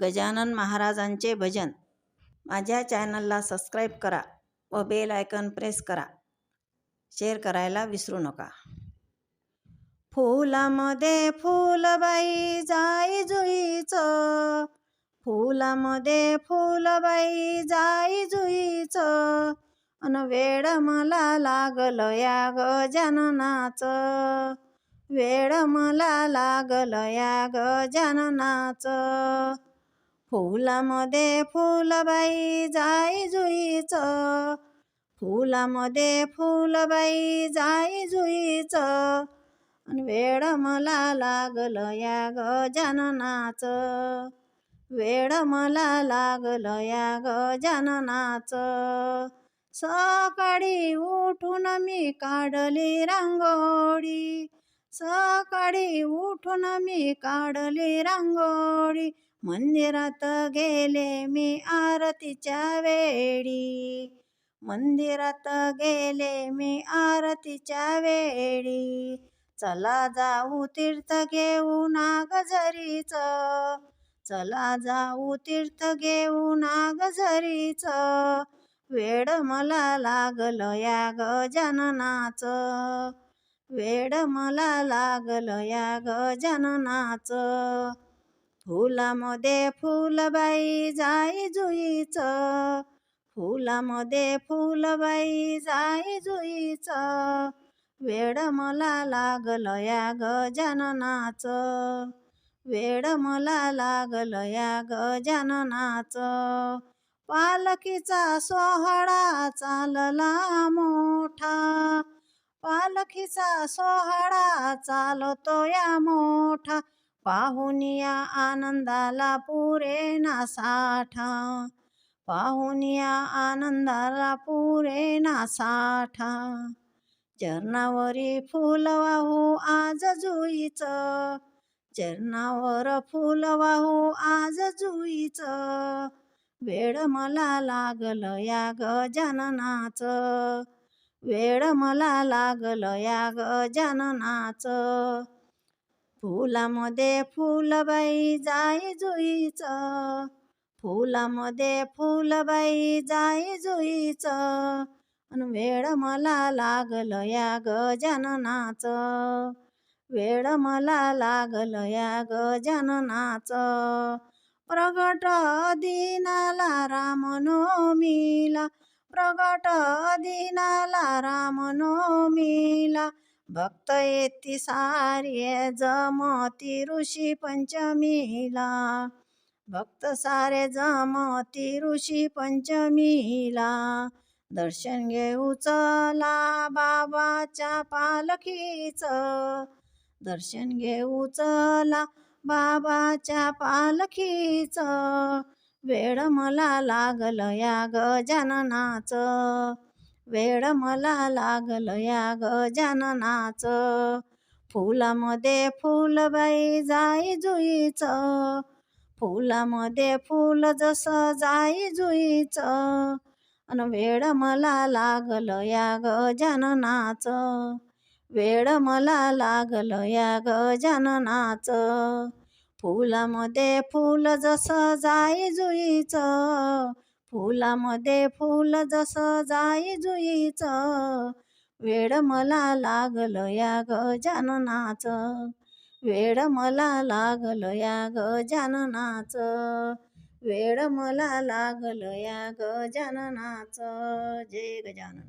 गजानन महाराजांचे भजन. माझ्या चॅनलला सबस्क्राईब करा व बेल आयकन प्रेस करा. शेअर करायला विसरू नका. फुलामध्ये फुलबाई जाई जुईचं. फुलामध्ये फुलबाई जाई जुईचं. अन वेळ मला लागल या गजाननाचं वेळ मला लागल या गजाननाचं फुलामध्ये फुलबाई जाई जुईचं. फुलामध्ये फुलबाई जाई जुईचं. अन वेळ मला लागल या गजाननाचं वेळ मला लागल या गजाननाचं सकाळी उठून मी काढली रांगोळी. सकाळी उठून मी काढली रांगोळी. मंदिरात गेले मी आरतीच्या वेळी. मंदिरात गेले मी आरतीच्या वेळी. चला जाऊ तीर्थ घेऊ नागझरीच. चला जाऊ तीर्थ घेऊ नागझरीच. वेड मला लागल या गजाननाच वेड मला लागल या गजाननाच फुलामध्ये फुलबाई जाई जुईचं। फुलामध्ये फुलबाई जाई जुईचं। वेड मला लागल या गजाननाचं वेड मला लागल या गजाननाचं पालखीचा सोहळा चालला मोठा। पालखीचा सोहळा चालतो या मोठा। पाहुनिया आनंदाला पुरे ना साठा. पाहुनिया आनंदाला पुरे ना साठा. चरणावरी फुल वाहू आज जुईचं. चरणावर फुल वाहू आज जुईचं. वेळ मला लागल या गजाननाच वेळ मला लागल या गजाननाच फुलामध्ये फुलबाई जाई जुईचं. फुलामध्ये फुलबाई जाई जुईचं. अन वेळ मला लागल या गजाननाचं वेळ मला लागल या गजाननाचं प्रगट दिनाला रामनवमीला प्रगट दिनाला रामनवमीला भक्त येती सारे जमती ऋषी पंचमीला. भक्त सारे जमती ऋषी पंचमीला. दर्शन घेऊ चला बाबाच्या पालखीचं. दर्शन घेऊ चला बाबाच्या पालखीचं. वेळ मला लागल या गजाननाचं. वेळ मला लागल या गजाननाचं फुलामध्ये फुलबाई जाई जुईचं. फुलामध्ये फुल जसं जाई जुईचं. अन वेळ मला लागल या गजाननाचं वेळ मला लागल या गजाननाच फुलामध्ये फुल जसं जाई जुईचं. फुलामध्ये फुल जसं जाई जुईचं वेळ मला लागल या गजाननाचं वेळ मला लागल या गजाननाचं वेळ मला लागल या गजाननाचं जय गजानन.